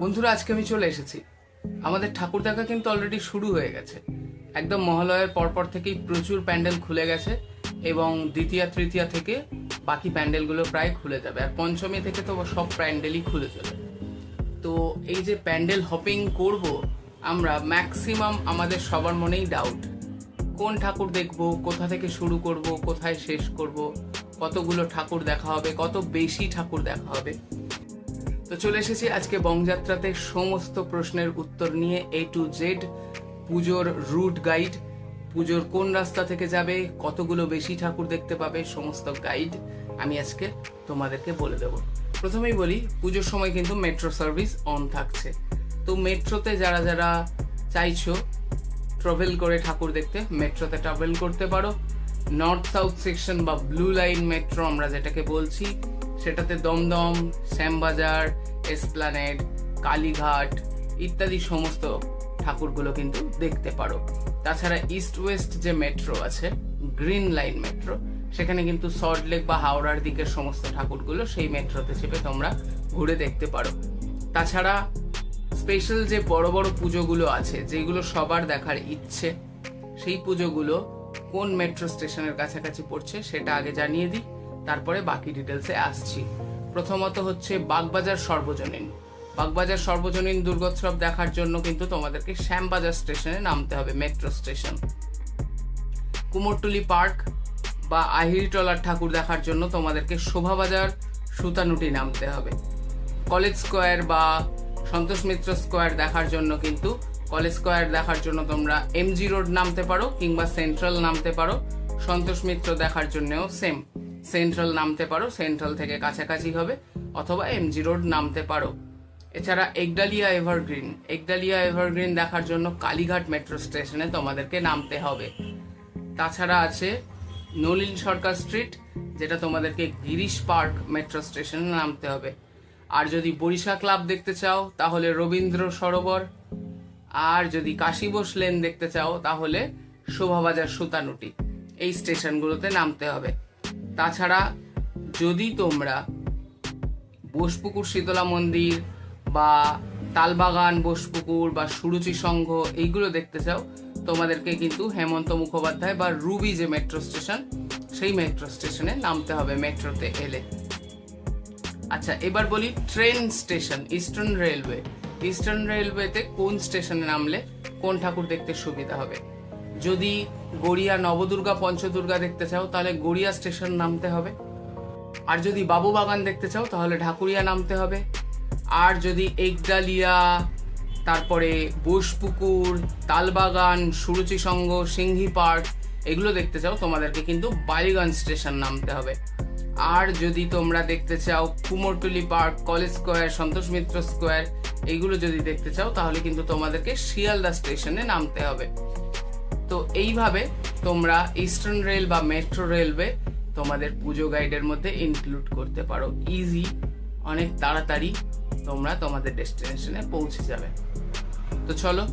বন্ধুরা, আজকে আমি চলে এসেছি। আমাদের ঠাকুর দেখা কিন্তু অলরেডি শুরু হয়ে গেছে। একদম মহালয়ের পরপর থেকেই প্রচুর প্যান্ডেল খুলে গেছে এবং দ্বিতীয়, তৃতীয়া থেকে বাকি প্যান্ডেলগুলো প্রায় খুলে যাবে। আর পঞ্চমী থেকে তো সব প্যান্ডেলই খুলে যাবে। তো এই যে প্যান্ডেল হপিং করব, আমরা ম্যাক্সিমাম আমাদের সবার মনেই ডাউট কোন ঠাকুর দেখব, কোথা থেকে শুরু করব, কোথায় শেষ করব, কতগুলো ঠাকুর দেখা হবে, কত বেশি ঠাকুর দেখা হবে তো চলে এসেছি আজকে বংযাত্রাতে সমস্ত প্রশ্নের উত্তর নিয়ে এ টু জেড পুজোর রুট গাইড পুজোর কোন রাস্তা থেকে যাবে, কতগুলো বেশি ঠাকুর দেখতে পাবে, সমস্ত গাইড আমি আজকে তোমাদেরকে বলে দেব। প্রথমেই বলি, পুজোর সময় কিন্তু মেট্রো সার্ভিস অন থাকছে। তো মেট্রোতে যারা যারা চাইছো ট্রাভেল করে ঠাকুর দেখতে মেট্রোতে ট্রাভেল করতে পারো। নর্থ সাউথ সেকশন বা ব্লু লাইন মেট্রো আমরা যেটাকে বলছি সেটাতে দমদম, শ্যামবাজার এসপ্লানেড কালীঘাট ইত্যাদি সমস্ত ঠাকুরগুলো কিন্তু দেখতে পারো। তাছাড়া ইস্ট ওয়েস্ট যে মেট্রো আছে, গ্রিন লাইন মেট্রো, সেখানে কিন্তু সল্টলেক বা হাওড়ার দিকের সমস্ত ঠাকুরগুলো সেই মেট্রোতে চেপে তোমরা ঘুরে দেখতে পারো। তাছাড়া স্পেশাল যে বড় বড় পুজোগুলো আছে, যেগুলো সবার দেখার ইচ্ছে, সেই পুজোগুলো কোন মেট্রো স্টেশনের কাছাকাছি পড়ছে সেটা আগে জানিয়ে দিই। তারপরে বাকি ডিটেলসে আসছি। প্রথমত হচ্ছে বাগবাজার সর্বজনীন। বাগবাজার সর্বজনীন দুর্গোৎসব দেখার জন্য কিন্তু তোমাদেরকে শ্যামবাজার স্টেশনে নামতে হবে মেট্রো স্টেশন কুমোরটুলি পার্ক বা আহিরিটলার ঠাকুর দেখার জন্য তোমাদেরকে শোভাবাজার, সুতানুটি নামতে হবে। কলেজ স্কোয়ার বা সন্তোষ মিত্র স্কোয়ার দেখার জন্য কিন্তু কলেজ স্কোয়ার দেখার জন্য তোমরা এমজি রোড নামতে পারো কিংবা সেন্ট্রাল নামতে পারো। সন্তোষ মিত্র দেখার জন্যও সেম সেন্ট্রাল নামতে পারো, সেন্ট্রাল থেকে কাছাকাছি হবে, অথবা এমজি রোড নামতে পারো। এছাড়া একডালিয়া এভারগ্রিন একডালিয়া এভারগ্রিন দেখার জন্য কালীঘাট মেট্রো স্টেশনে তোমাদেরকে নামতে হবে। তাছাড়া আছে নলিন সরকার স্ট্রিট যেটা তোমাদেরকে গিরিশ পার্ক মেট্রো স্টেশনে নামতে হবে। আর যদি বরিশা ক্লাব দেখতে চাও, তাহলে রবীন্দ্র সরোবর। আর যদি কাশী বোস লেন দেখতে চাও, তাহলে শোভাবাজার সুতানুটি। এই স্টেশনগুলোতে নামতে হবে। তাছাড়া যদি তোমরা বোসপুকুর শীতলা মন্দির বা তালবাগান, বোসপুকুর বা সুরুচি সংঘ এইগুলো দেখতে চাও, তোমাদেরকে কিন্তু হেমন্ত মুখোপাধ্যায় বা রুবি যে মেট্রো স্টেশন সেই মেট্রো স্টেশনে নামতে হবে মেট্রোতে এলে। আচ্ছা এবার বলি train station eastern railway eastern রেলওয়েতে কোন স্টেশনে নামলে কোন ঠাকুর দেখতে সুবিধা হবে? যদি গড়িয়া নবদুর্গা, পঞ্চদুর্গা দেখতে চাও, তাহলে গড়িয়া স্টেশন নামতে হবে। আর যদি বাবু বাগান দেখতে চাও, তাহলে ঢাকুরিয়া নামতে হবে। আর যদি একডালিয়া তারপরে বোসপুকুর, তালবাগান সুরুচি সংঘ সিংহি পার্ক, এগুলো দেখতে চাও, তোমাদেরকে কিন্তু বালিগঞ্জ স্টেশন নামতে হবে। আর যদি তোমরা দেখতে চাও Kumartuli park, college square, Santosh Mitra square, এগুলো যদি দেখতে চাও, তাহলে কিন্তু তোমাদেরকে শিয়ালদা স্টেশনে নামতে হবে। তো এইভাবে তোমরা ইস্টার্ন রেল বা মেট্রো রেলওয়ে তোমাদের পুজো গাইডের মধ্যে ইনক্লুড করতে পারো। ইজি অনেক তাড়াতাড়ি তোমরা তোমাদের ডেস্টিনেশনে পৌঁছে যাবে। তো চলো,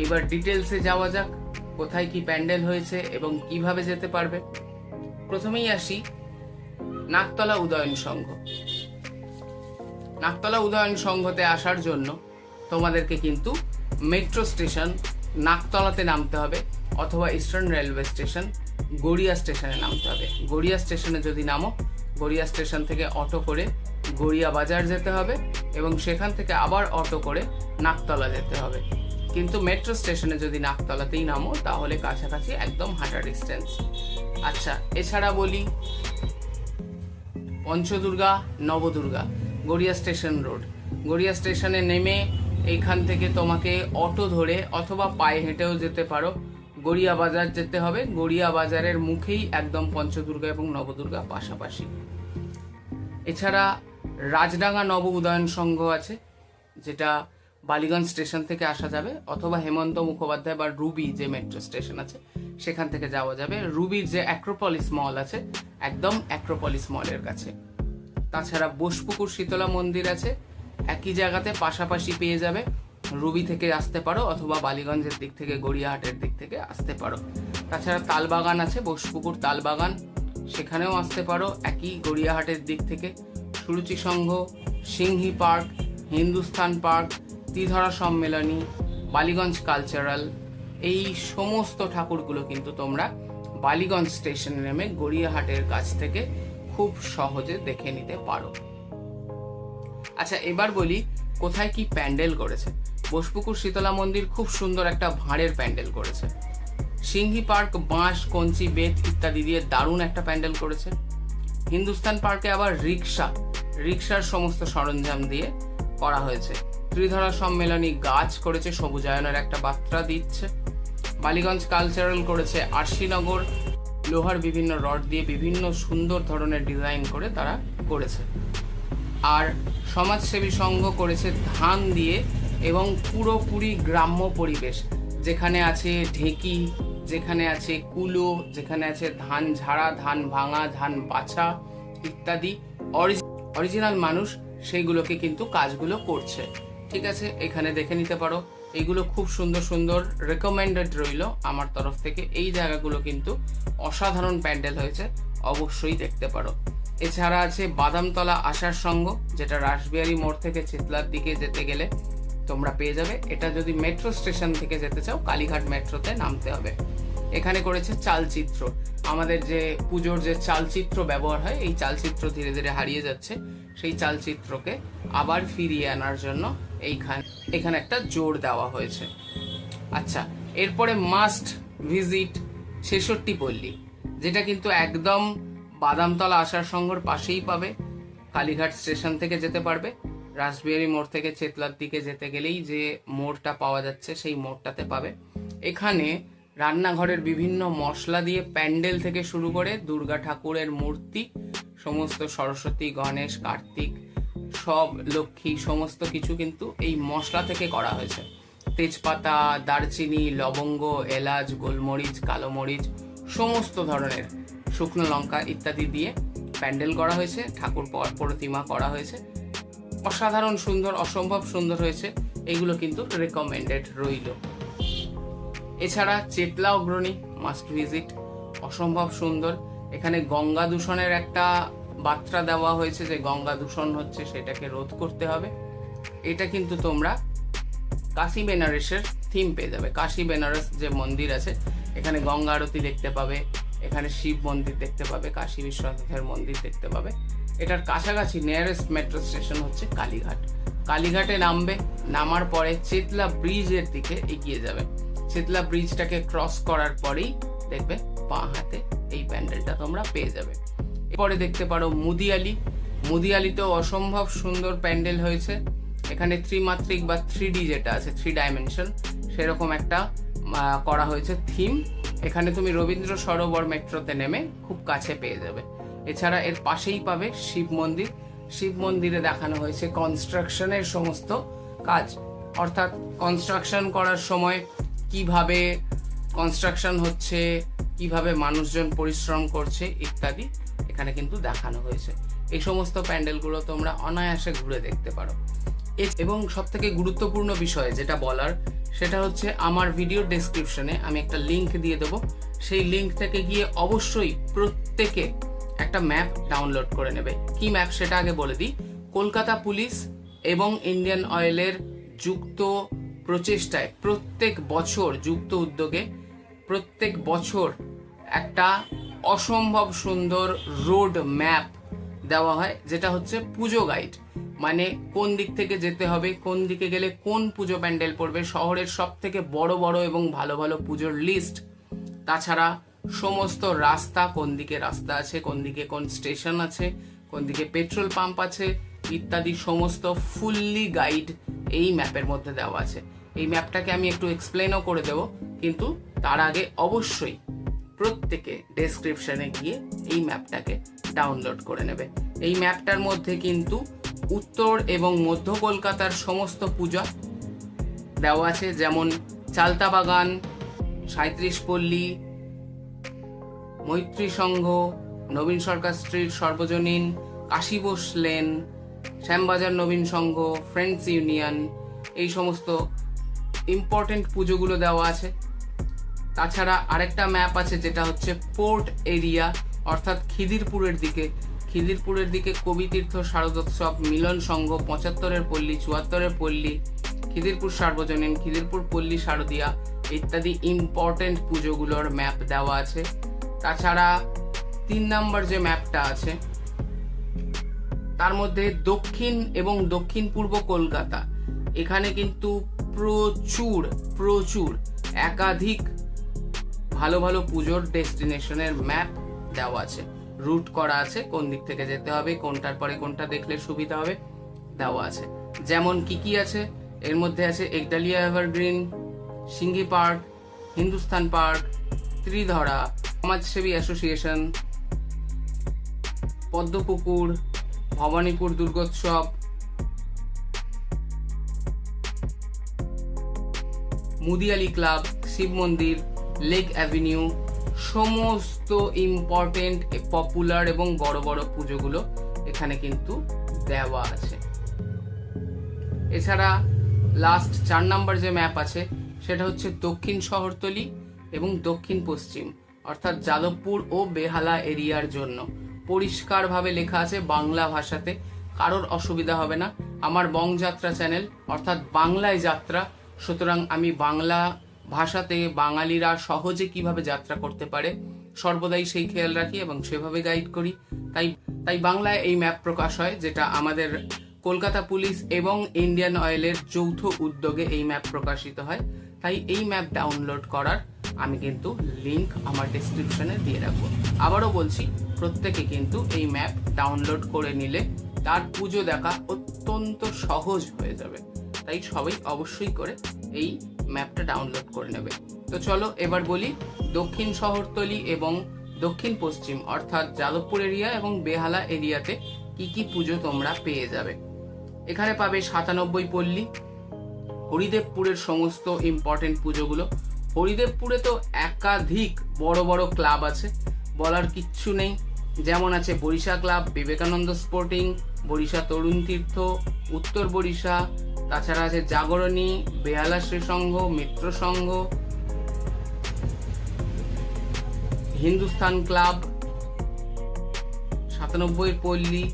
এইবার ডিটেলসে যাওয়া যাক, কোথায় কি প্যান্ডেল হয়েছে এবং কীভাবে যেতে পারবে। প্রথমেই আসি নাকতলা উদয়ন সংঘ। নাকতলা উদয়ন সংঘতে আসার জন্য তোমাদেরকে কিন্তু মেট্রো স্টেশন নাকতলাতে নামতে হবে। অথবা ইস্টার্ন রেলওয়ে স্টেশন গড়িয়া স্টেশনে নামতে হবে। গড়িয়া স্টেশনে যদি নামো, গড়িয়া স্টেশন থেকে অটো করে গড়িয়া বাজার যেতে হবে এবং সেখান থেকে আবার অটো করে নাকতলা যেতে হবে। কিন্তু মেট্রো স্টেশনে যদি নাকতলাতেই নামো, তাহলে কাছাকাছি একদম হাঁটা ডিস্টেন্স আচ্ছা এছাড়া বলি পঞ্চদুর্গা, নবদুর্গা, গড়িয়া স্টেশন রোড। গড়িয়া স্টেশনে নেমে এইখান থেকে তোমাকে অটো ধরে অথবা পায়ে হেঁটেও যেতে পারো। গড়িয়া বাজার যেতে হবে। গড়িয়া বাজারের মুখেই একদম পঞ্চদুর্গা এবং নবদুর্গা পাশাপাশি। এছাড়া রাজডাঙ্গা নব উদয়ন সংঘ আছে, যেটা বালিগঞ্জ স্টেশন থেকে আসা যাবে, অথবা হেমন্ত মুখোপাধ্যায় বা রুবি যে মেট্রো স্টেশন আছে, সেখান থেকে যাওয়া যাবে। রুবির যে অ্যাক্রোপলিস মল আছে, একদম অ্যাক্রোপলিস মলের কাছে। তাছাড়া বোসপুকুর শীতলা মন্দির আছে, একই জায়গাতে পাশাপাশি পেয়ে যাবে। রুবি থেকে আসতে পারো অথবা বালিগঞ্জের দিক থেকে, গড়িয়াহাটের দিক থেকে আসতে পারো। তাছাড়া তালবাগান আছে, বোসপুকুর তালবাগান, সেখানেও আসতে পারো। একই গড়িয়াহাটের দিক থেকে Suruchi Sangha, Singhi park Hindustan park Tridhara Sammilani, Ballygunge cultural, এই সমস্ত ঠাকুরগুলো কিন্তু তোমরা বালিগঞ্জ স্টেশনে নেমে গড়িয়াহাটের কাছ থেকে খুব সহজে দেখে নিতে পারো। আচ্ছা এবার বলি কোথায় কি প্যান্ডেল করেছে। বোসপুকুর শীতলা মন্দির খুব সুন্দর একটা ভাঁড়ের প্যান্ডেল করেছে। সিংহি পার্ক, বাঁশ, কঞ্চি, বেত ইত্যাদি দিয়ে দারুণ একটা প্যান্ডেল করেছে। হিন্দুস্তান পার্কে আবার রিক্সা রিক্সার সমস্ত সরঞ্জাম দিয়ে করা হয়েছে। ত্রিধরা সম্মেলনী গাছ করেছে, সবুজায়নের একটা বার্তা দিচ্ছে। বালিগঞ্জ কালচারাল করেছে, আরশিনগর, লোহার বিভিন্ন রড দিয়ে বিভিন্ন সুন্দর ধরনের ডিজাইন করে তারা করেছে। আর সমাজসেবী সংঘ করেছে, ধান দিয়ে এবং পুরোপুরি গ্রাম্য পরিবেশ। যেখানে আছে ঢেকি, যেখানে আছে কুলো, যেখানে আছে ধান ঝাড়া, ধান ভাঙা, ধান বাছা ইত্যাদি। অরিজিনাল মানুষ সেইগুলোকে কিন্তু কাজগুলো করছে। ঠিক আছে? এখানে দেখে নিতে পারো। এইগুলো খুব সুন্দর সুন্দর রেকমেন্ডেড রইল আমার তরফ থেকে। এই জায়গাগুলো কিন্তু অসাধারণ প্যান্ডেল হয়েছে। অবশ্যই দেখতে পারো। এছাড়া আছে বাদামতলা আসার সঙ্গ, যেটা রাসবিহারী মোড় থেকে চিতলার দিকে যেতে গেলে। তোমরা পেয়ে যাবে। এটা যদি মেট্রো স্টেশন থেকে যেতে চাও, কালীঘাট মেট্রোতে নামতে হবে। এখানে করেছে চালচিত্র। আমাদের যে পুজোর যে চালচিত্র ব্যবহার হয়, এই চালচিত্র ধীরে ধীরে হারিয়ে যাচ্ছে। সেই চালচিত্রকে আবার ফিরিয়ে আনার জন্য এইখানে, এখানে একটা জোর দেওয়া হয়েছে। আচ্ছা এরপরে মাস্ট ভিজিট ছেষট্টি পল্লী, যেটা কিন্তু একদম বাদামতলা আসার সঙ্গর পাশেই পাবে। কালীঘাট স্টেশন থেকে যেতে পারবে। রাসবিহারী মোড় থেকে চেতলার দিকে যেতে গেলেই যে মোড়টা পাওয়া যাচ্ছে, সেই মোড়টাতে পাবে। এখানে রান্নাঘরের বিভিন্ন মশলা দিয়ে প্যান্ডেল থেকে শুরু করে দুর্গা ঠাকুরের মূর্তি, সমস্ত সরস্বতী, গণেশ, কার্তিক, সব, লক্ষ্মী, সমস্ত কিছু কিন্তু এই মশলা থেকে করা হয়েছে। তেজপাতা, দারচিনি, লবঙ্গ, এলাচ, গোলমরিচ, কালো মরিচ, সমস্ত ধরনের শুকনো লঙ্কা ইত্যাদি দিয়ে প্যান্ডেল করা হয়েছে, ঠাকুর প- প্রতিমা করা হয়েছে। অসাধারণ সুন্দর, অসম্ভব সুন্দর হয়েছে। এগুলো কিন্তু রেকমেন্ডেড রইল। এছাড়া চেতলা অগ্রণী মাস্ট ভিজিট অসম্ভব সুন্দর। এখানে গঙ্গা দূষণের একটা বার্তা দেওয়া হয়েছে যে গঙ্গা দূষণ হচ্ছে, সেটাকে রোধ করতে হবে। এটা কিন্তু তোমরা কাশী বেনারসের থিম পেয়ে যাবে। কাশী বেনারস যে মন্দির আছে, এখানে গঙ্গা আরতি দেখতে পাবে। এখানে শিব মন্দির দেখতে পাবে, কাশী বিশ্বনাথের মন্দির দেখতে পাবে। এটার কাছাকাছি নিয়ারেস্ট মেট্রো স্টেশন হচ্ছে কালীঘাট। কালীঘাটে নামবে, নামার পরে চেতলা ব্রিজের দিকে এগিয়ে যাবে। চেতলা ব্রিজটাকে ক্রস করার পরেই দেখবে বাঁ হাতে এই প্যান্ডেলটা তোমরা পেয়ে যাবে। এরপরে দেখতে পারো মুদিয়ালি। মুদিয়ালিতেও অসম্ভব সুন্দর প্যান্ডেল হয়েছে। এখানে ত্রিমাত্রিক বা থ্রি যেটা আছে, থ্রি ডাইমেনশন, সেরকম একটা করা হয়েছে থিম। এখানে তুমি রবীন্দ্র সরোবর মেট্রোতে নেমে খুব কাছে পেয়ে যাবে। এছাড়া এর পাশেই পাবে শিব মন্দির। শিব মন্দিরে দেখানো হয়েছে কনস্ট্রাকশনের সমস্ত কাজ। অর্থাৎ কনস্ট্রাকশন করার সময় কীভাবে কনস্ট্রাকশন হচ্ছে, কীভাবে মানুষজন পরিশ্রম করছে ইত্যাদি এখানে কিন্তু দেখানো হয়েছে। এই সমস্ত প্যান্ডেলগুলো তোমরা অনায়াসে ঘুরে দেখতে পারো। এবং সব থেকে গুরুত্বপূর্ণ বিষয় যেটা বলার, সেটা হচ্ছে আমার ভিডিও ডেসক্রিপশনে আমি একটা লিংক দিয়ে দেবো। সেই লিংক থেকে গিয়ে অবশ্যই প্রত্যেকে একটা ম্যাপ ডাউনলোড করে নেবে। কি ম্যাপ সেটা আগে বলে দিই। কলকাতা পুলিশ এবং ইন্ডিয়ান অয়েলের যুক্ত প্রচেষ্টায় প্রত্যেক বছর যুক্ত উদ্যোগে প্রত্যেক বছর একটা অসম্ভব সুন্দর রোড ম্যাপ দেওয়া হয়, যেটা হচ্ছে পুজো গাইড মানে কোন দিক থেকে যেতে হবে, কোন দিকে গেলে কোন পুজো প্যান্ডেল পড়বে, শহরের সব থেকে বড় বড় এবং ভালো ভালো পুজোর লিস্ট তাছাড়া সমস্ত রাস্তা, কোন দিকে রাস্তা আছে, কোন দিকে কোন স্টেশন আছে, কোন দিকে পেট্রোল পাম্প আছে, ইত্যাদি সমস্ত ফুললি গাইড এই ম্যাপের মধ্যে দেওয়া আছে। এই ম্যাপটাকে আমি একটু এক্সপ্লেনও করে দেব, কিন্তু তার আগে অবশ্যই প্রত্যেকে ডেসক্রিপশনে গিয়ে এই ম্যাপটাকে ডাউনলোড করে নেবে। এই ম্যাপটার মধ্যে কিন্তু উত্তর এবং মধ্য কলকাতার সমস্ত পূজা দেওয়া আছে, যেমন চালতা বাগান সাঁত্রিশ পল্লী মৈত্রী সংঘ, Nabin Sarkar street Sarbojanin Kashi Bose lane, Shyambazar Nabin Sangha friends union এই সমস্ত ইম্পর্টেন্ট পুজোগুলো দেওয়া আছে। তাছাড়া আরেকটা ম্যাপ আছে যেটা হচ্ছে পোর্ট এরিয়া অর্থাৎ খিদিরপুরের দিকে। খিদিরপুরের দিকে কবিতীর্থ শারদোৎসব, মিলন সংঘ, পঁচাত্তরের পল্লী, চুয়াত্তরের পল্লী, খিদিরপুর সার্বজনীন, খিদিরপুর পল্লী শারদিয়া, ইত্যাদি ইম্পর্টেন্ট পুজোগুলোর ম্যাপ দেওয়া আছে। তাছাড়া তিন নাম্বার যে ম্যাপটা আছে, তার মধ্যে দক্ষিণ এবং দক্ষিণ পূর্ব কলকাতা। এখানে কিন্তু প্রচুর প্রচুর একাধিক ভালো ভালো পুজোর ডেস্টিনেশনের ম্যাপ দেওয়া আছে। রুট করা আছে, কোন দিক থেকে যেতে হবে, কোনটার পরে কোনটা দেখলে সুবিধা হবে, দেওয়া আছে। যেমন কি কি আছে? এর মধ্যে আছে Ekdalia evergreen, Singhi park, Hindustan park, Tridhara Samajsebi association, Padmapukur, Bhowanipore Durgotsav, Mudiali club, Shiv Mandir, lake avenue, সমস্ত ইম্পর্টেন্ট পপুলার এবং বড় বড় পুজোগুলো এখানে কিন্তু দেওয়া আছে। এছাড়া লাস্ট চার নাম্বার যে ম্যাপ আছে, সেটা হচ্ছে দক্ষিণ শহরতলি এবং দক্ষিণ পশ্চিম। অর্থাৎ যাদবপুর ও বেহালা এরিয়ার জন্য। পরিষ্কারভাবে লেখা আছে বাংলা ভাষাতে, কারোর অসুবিধা হবে না। আমার বংযাত্রা চ্যানেল, অর্থাৎ বাংলায় যাত্রা, সুতরাং আমি বাংলা ভাষাতে বাঙালিরা সহজে কীভাবে যাত্রা করতে পারে, সর্বদাই সেই খেয়াল রাখি এবং সেভাবে গাইড করি। তাই তাই বাংলায় এই ম্যাপ প্রকাশ হয়, যেটা আমাদের কলকাতা পুলিশ এবং ইন্ডিয়ান অয়েলের যৌথ উদ্যোগে এই ম্যাপ প্রকাশিত হয়। তাই এই ম্যাপ ডাউনলোড করার আমি কিন্তু লিংক আমার ডেসক্রিপশনে দিয়ে রাখব। আবারও বলছি, প্রত্যেকে কিন্তু এই ম্যাপ ডাউনলোড করে নিলে তার পুজো দেখা অত্যন্ত সহজ হয়ে যাবে। তাই সবাই অবশ্যই করে এই ম্যাপটা ডাউনলোড করে নেবে। তো চলো এবার বলি, দক্ষিণ শহরতলি এবং দক্ষিণ পশ্চিম অর্থাৎ যাদবপুর এরিয়া এবং বেহালা এরিয়াতে কি কি পুজো তোমরা পেয়ে যাবে। এখানে পাবে সাতানব্বই পল্লী। হরিদেবপুরের সমস্ত ইম্পর্টেন্ট পুজোগুলো। হরিদেবপুরে তো একাধিক বড় বড় ক্লাব আছে, বলার কিচ্ছু নেই। যেমন আছে বরিশা ক্লাব, বিবেকানন্দ স্পোর্টিং, বরিশা তরুণ তীর্থ, উত্তর বরিশা, তাছাড়া আছে জাগরণী বেহালা শ্রী সংঘ মিত্র সংঘ হিন্দুস্তান ক্লাব, সাতানব্বই পল্লী।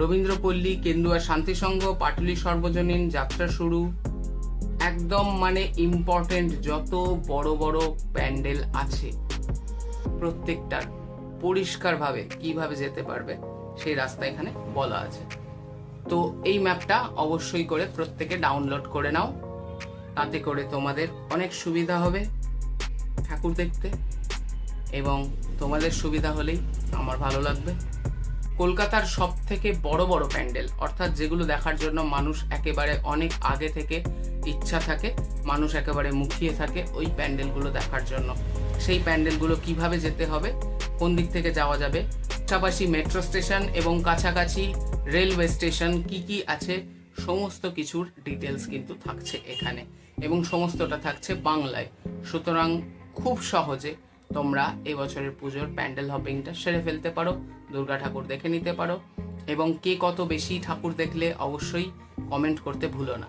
রবীন্দ্রপল্লী, কেন্দুয়া শান্তি সংঘ, পাটুলি সর্বজনীন যাত্রা শুরু। একদম মানে ইম্পর্টেন্ট যত বড় বড় প্যান্ডেল আছে, প্রত্যেকটার পরিষ্কারভাবে কীভাবে যেতে পারবে, সেই রাস্তা এখানে বলা আছে। তো এই ম্যাপটা অবশ্যই করে প্রত্যেকে ডাউনলোড করে নাও। তাতে করে তোমাদের অনেক সুবিধা হবে ঠাকুর দেখতে এবং তোমাদের সুবিধা হলেই আমার ভালো লাগবে। কলকাতার সব থেকে বড় বড় প্যান্ডেল, অর্থাৎ যেগুলো দেখার জন্য মানুষ একেবারে অনেক আগে থেকে ইচ্ছা থাকে, মানুষ একেবারে মুখিয়ে থাকে ওই প্যান্ডেলগুলো দেখার জন্য। সেই প্যান্ডেলগুলো কীভাবে যেতে হবে, কোন দিক থেকে যাওয়া যাবে, পাশাপাশি মেট্রো স্টেশন এবং কাছাকাছি রেলওয়ে স্টেশন কি কি আছে, সমস্ত কিছুর ডিটেলস কিন্তু থাকছে এখানে এবং সমস্তটা থাকছে বাংলায়। সুতরাং খুব সহজে তোমরা এবছরের পুজোর প্যান্ডেল হপিংটা সেরে ফেলতে পারো। দুর্গা ঠাকুর দেখে নিতে পারো এবং কে কত বেশি ঠাকুর দেখলে অবশ্যই কমেন্ট করতে ভুলো না।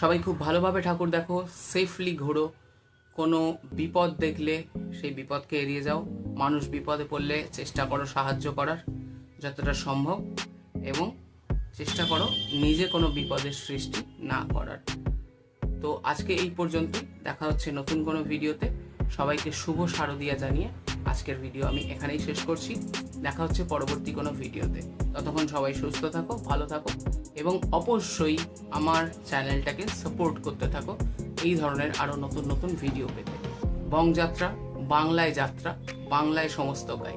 সবাই খুব ভালোভাবে ঠাকুর দেখো সেফলি ঘোরো, কোনো বিপদ দেখলে সেই বিপদকে এড়িয়ে যাও, মানুষ বিপদে পড়লে চেষ্টা করো সাহায্য করার, যতটা সম্ভব এবং চেষ্টা করো নিজে কোনো বিপদের সৃষ্টি না করার। তো আজকে এই পর্যন্তই, দেখা হচ্ছে নতুন কোনো ভিডিওতে, সবাইকে শুভ শারদিয়া জানিয়ে আজকের ভিডিও আমি এখানেই শেষ করছি। দেখা হচ্ছে পরবর্তী কোনো ভিডিওতে। ততক্ষণ সবাই সুস্থ থাকো, ভালো থাকো এবং অবশ্যই আমার চ্যানেলটাকে সাপোর্ট করতে থাকো। এই ধরনের আরও নতুন নতুন ভিডিও পেতে। বংযাত্রা বাংলায় যাত্রা, বাংলায় সমস্ত গাই।